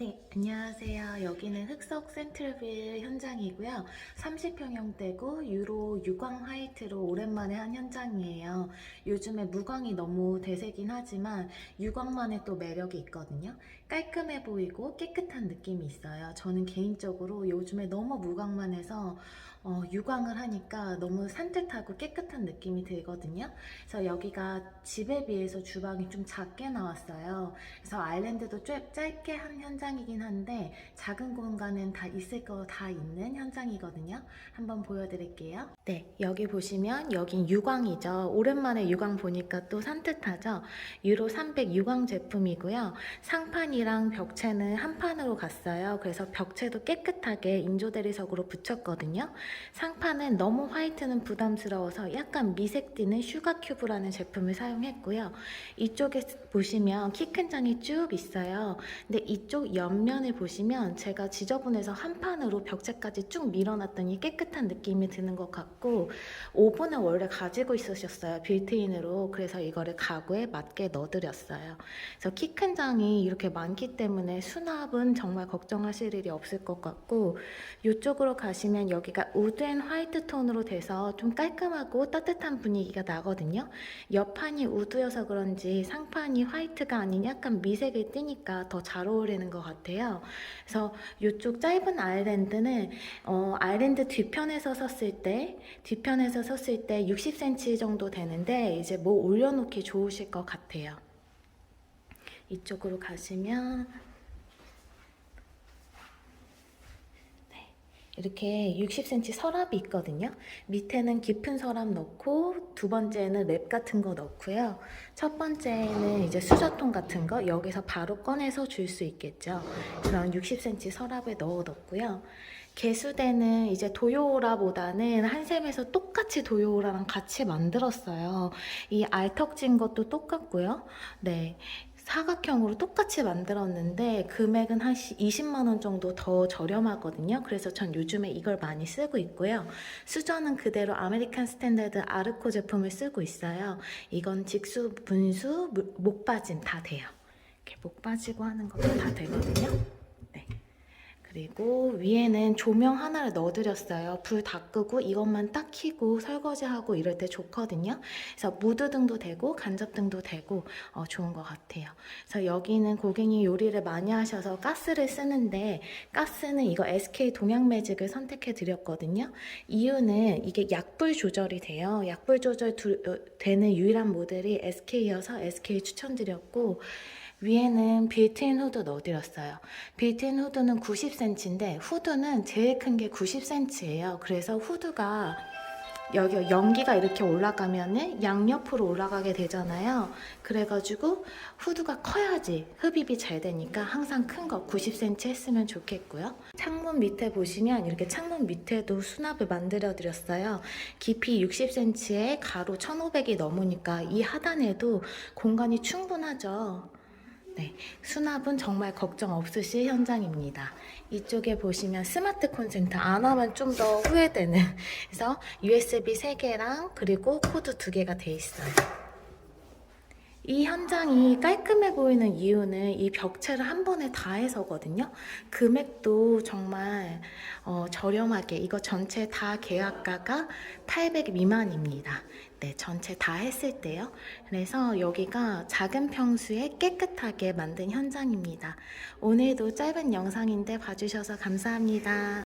네, 안녕하세요. 여기는 흑석 센트럴빌 현장이고요. 30평형대고 유로 유광 화이트로 오랜만에 한 현장이에요. 요즘에 무광이 너무 대세긴 하지만 유광만의 또 매력이 있거든요. 깔끔해 보이고 깨끗한 느낌이 있어요. 저는 개인적으로 요즘에 너무 무광만 해서 어, 유광을 하니까 너무 산뜻하고 깨끗한 느낌이 들거든요. 그래서 여기가 집에 비해서 주방이 좀 작게 나왔어요. 그래서 아일랜드도 좀 짧게 한 현장이긴 한데 작은 공간은 다 있을 거 다 있는 현장이거든요. 한번 보여드릴게요. 네, 여기 보시면 여긴 유광이죠. 오랜만에 유광 보니까 또 산뜻하죠. 유로 300 유광 제품이고요. 상판이랑 벽체는 한 판으로 갔어요. 그래서 벽체도 깨끗하게 인조대리석으로 붙였거든요. 상판은 너무 화이트는 부담스러워서 약간 미색 띠는 슈가 큐브라는 제품을 사용했고요. 이쪽에 보시면 키 큰 장이 쭉 있어요. 근데 이쪽 옆면을 보시면 제가 지저분해서 한 판으로 벽체까지 쭉 밀어놨더니 깨끗한 느낌이 드는 것 같고 오븐을 원래 가지고 있으셨어요. 빌트인으로. 그래서 이거를 가구에 맞게 넣어드렸어요. 그래서 키 큰 장이 이렇게 많기 때문에 수납은 정말 걱정하실 일이 없을 것 같고 이쪽으로 가시면 여기가 우드 앤 화이트 톤으로 돼서 좀 깔끔하고 따뜻한 분위기가 나거든요. 옆판이 우드여서 그런지 상판이 화이트가 아닌 약간 미색을 띠니까 더 잘 어울리는 것 같아요. 그래서 이쪽 짧은 아일랜드는 어, 아일랜드 뒤편에서 섰을 때 뒤편에서 섰을 때 60cm 정도 되는데 이제 뭐 올려놓기 좋으실 것 같아요. 이쪽으로 가시면 이렇게 60cm 서랍이 있거든요. 밑에는 깊은 서랍 넣고 두 번째는 랩 같은 거 넣고요. 첫 번째는 이제 수저통 같은 거 여기서 바로 꺼내서 줄 수 있겠죠. 그런 60cm 서랍에 넣어 뒀고요. 개수대는 이제 도요오라보다는 한샘에서 똑같이 도요오라랑 같이 만들었어요. 이 알턱진 것도 똑같고요. 네. 사각형으로 똑같이 만들었는데 금액은 한 20만 원 정도 더 저렴하거든요. 그래서 전 요즘에 이걸 많이 쓰고 있고요. 수저는 그대로 아메리칸 스탠다드 아르코 제품을 쓰고 있어요. 이건 직수, 분수, 무- 목빠짐 다 돼요. 이렇게 목 빠지고 하는 것도 다 되거든요. 네. 그리고 위에는 조명 하나를 넣어드렸어요. 불 다 끄고 이것만 딱 켜고 설거지하고 이럴 때 좋거든요. 그래서 무드등도 되고 간접등도 되고 어, 좋은 것 같아요. 그래서 여기는 고객이 요리를 많이 하셔서 가스를 쓰는데 가스는 이거 SK 동양 매직을 선택해 드렸거든요. 이유는 이게 약불 조절이 돼요. 약불 조절 두- 어, 되는 유일한 모델이 SK여서 SK 추천드렸고 위에는 빌트인 후드 넣어드렸어요. 빌트인 후드는 90cm인데 후드는 제일 큰 게 90cm예요. 그래서 후드가 여기 연기가 이렇게 올라가면은 양옆으로 올라가게 되잖아요. 그래가지고 후드가 커야지 흡입이 잘 되니까 항상 큰 거 90cm 했으면 좋겠고요. 창문 밑에 보시면 이렇게 창문 밑에도 수납을 만들어 드렸어요. 깊이 60cm에 가로 1500이 넘으니까 이 하단에도 공간이 충분하죠. 네, 수납은 정말 걱정 없으실 현장입니다. 이쪽에 보시면 스마트 콘센트 안 하면 좀 더 후회되는 그래서 USB 3개랑 그리고 코드 2개가 돼 있어요. 이 현장이 깔끔해 보이는 이유는 이 벽체를 한 번에 다 해서거든요. 금액도 정말 어, 저렴하게 이거 전체 다 계약가가 800 미만입니다. 네, 전체 다 했을 때요. 그래서 여기가 작은 평수에 깨끗하게 만든 현장입니다. 오늘도 짧은 영상인데 봐주셔서 감사합니다.